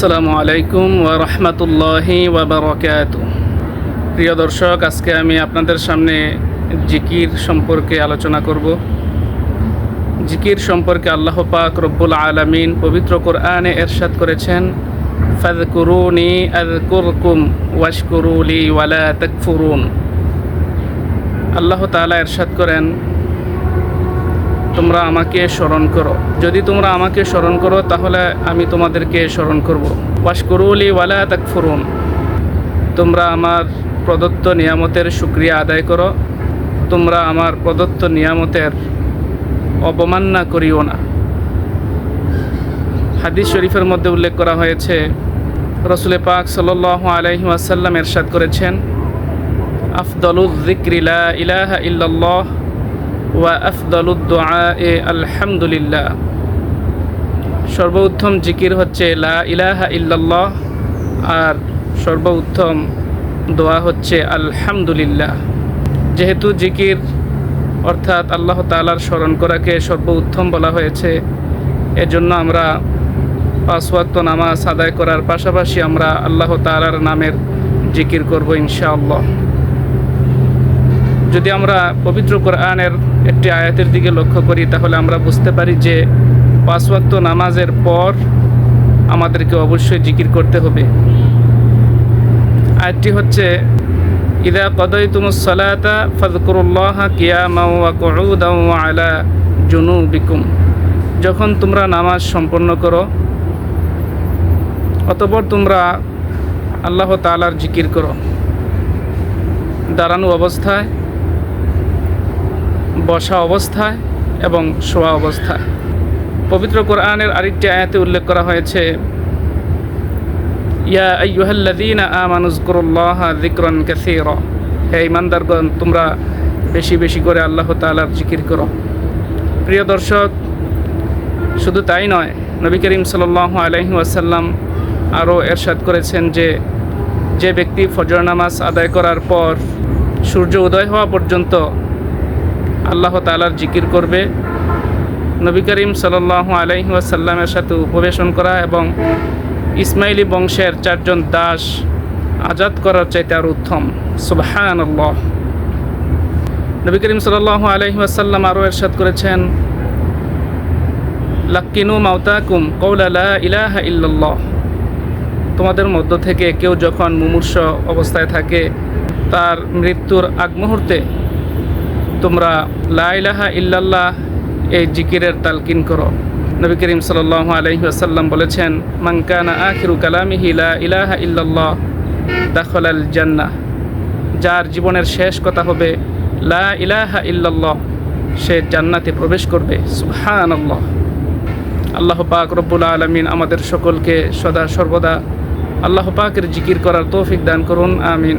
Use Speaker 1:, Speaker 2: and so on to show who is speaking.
Speaker 1: আসসালামু আলাইকুম ওয়া রাহমাতুল্লাহি ওয়া বারাকাতু প্রিয় দর্শক, আজকে আমি আপনাদের সামনে জিকির সম্পর্কে আলোচনা করব। জিকির সম্পর্কে আল্লাহ পাক রব্বুল আলামিন পবিত্র কোরআনে এরশাদ করেছেন, ফাযকুরুনি আযকুরকুম ওয়াশকুরুলি ওয়ালা তাকফুরুন। আল্লাহ তাআলা এরশাদ করেন তোমরা আমাকে স্মরণ করো। যদি তোমরা আমাকে স্মরণ করো, তাহলে আমি তোমাদেরকে স্মরণ করব। ওয়াশকরুলি ওয়ালা তাকফুরুন। তোমরা আমার প্রদত্ত নিয়ামতের সুক্রিয়া আদায় করো। তোমরা আমার প্রদত্ত নিয়ামতের অবমাননা করিও না। হাদিস শরীফের মধ্যে উল্লেখ করা হয়েছে, রসুলে পাক সাল আলহি আসাল্লাম এরশাদ করেছেন আফদলুল জিক্রিলা ইলাহা ইল্লাল্লাহ ওয়া আফদলুদ্দোয়া এ আলহামদুলিল্লাহ। সর্বোত্তম জিকির হচ্ছে লা ইলাহা ইল্লাল্লাহ আর সর্বোত্তম দোয়া হচ্ছে আলহামদুলিল্লাহ। যেহেতু জিকির অর্থাৎ আল্লাহ তালার স্মরণ করাকে সর্বোত্তম বলা হয়েছে, এজন্য আমরা পাঁচ ওয়াক্ত নামাজ আদায় করার পাশাপাশি আমরা আল্লাহ তালার নামের জিকির করব ইনশাআল্লাহ। যদি আমরা পবিত্র কোরআনের একটি আয়াতের দিকে লক্ষ্য করি, তাহলে আমরা বুঝতে পারি যে পাঁচ নামাজের পর আমাদেরকে অবশ্যই জিকির করতে হবে। আয়াতটি হচ্ছে, ইদা কদই তুমুসলাতা ফজকুরুল্লাহ কিয়ামা ওয়া আলা জুনুবিকুম। যখন তোমরা নামাজ সম্পন্ন করো, অতপর তোমরা আল্লাহ তালার জিকির করো। দাঁড়ানো অবস্থায় বসা অবস্থায় এবং শোয়া অবস্থায়। পবিত্র কোরআনের আরেকটি আয়াতে উল্লেখ করা হয়েছে, ইয়া আইয়ুহাল্লাযীনা আমানুযকুরুল্লাহা যিকরান কাসীরা। হে ইমানদারগণ তোমরা বেশি বেশি করে আল্লাহ তাআলার জিকির করো। প্রিয় দর্শক, শুধু তাই নয়, নবী করিম সাল্লাল্লাহু আলাইহি ওয়াসাল্লাম আরও এরশাদ করেছেন যে যে ব্যক্তি ফজর নামাজ আদায় করার পর সূর্য উদয় হওয়া পর্যন্ত আল্লাহ তালার জিকির করবে। নবী করিম সাল্লাহ আলাইহি আসাল্লামের সাথে উপবেশন করা এবং ইসমাইলি বংশের চারজন দাস আজাদ করার চাইতে আর উত্তম। সুবহান আল্লাহ নবী করিম সাল্লাহ আলহি আসাল্লাম আরও এরশাদ করেছেন, লাক্কিনু মাউতাকুম কৌলালা ইলাহা ইল্লাল্লাহ। তোমাদের মধ্য থেকে কেউ যখন মুমূর্ষ অবস্থায় থাকে, তার মৃত্যুর আগ মুহূর্তে তোমরা লা ইলাহা ইল্লাল্লাহ এই জিকিরের তালকিন করো। নবী করিম সাল আলহি আসাল্লাম বলেছেন মাংকানা আখিরু কালামিহি লা ইলাহা ইল্লাল্লাহ দাখল আল জান্নাহ। যার জীবনের শেষ কথা হবে, লা ইলাহা ইল্লাল্লাহ, সে জান্নাতে প্রবেশ করবে। সুবহান আল্লাহ আল্লাহ পাক রব্বুল আলমিন আমাদের সকলকে সদা সর্বদা আল্লাহ পাকের জিকির করার তৌফিক দান করুন, আমিন।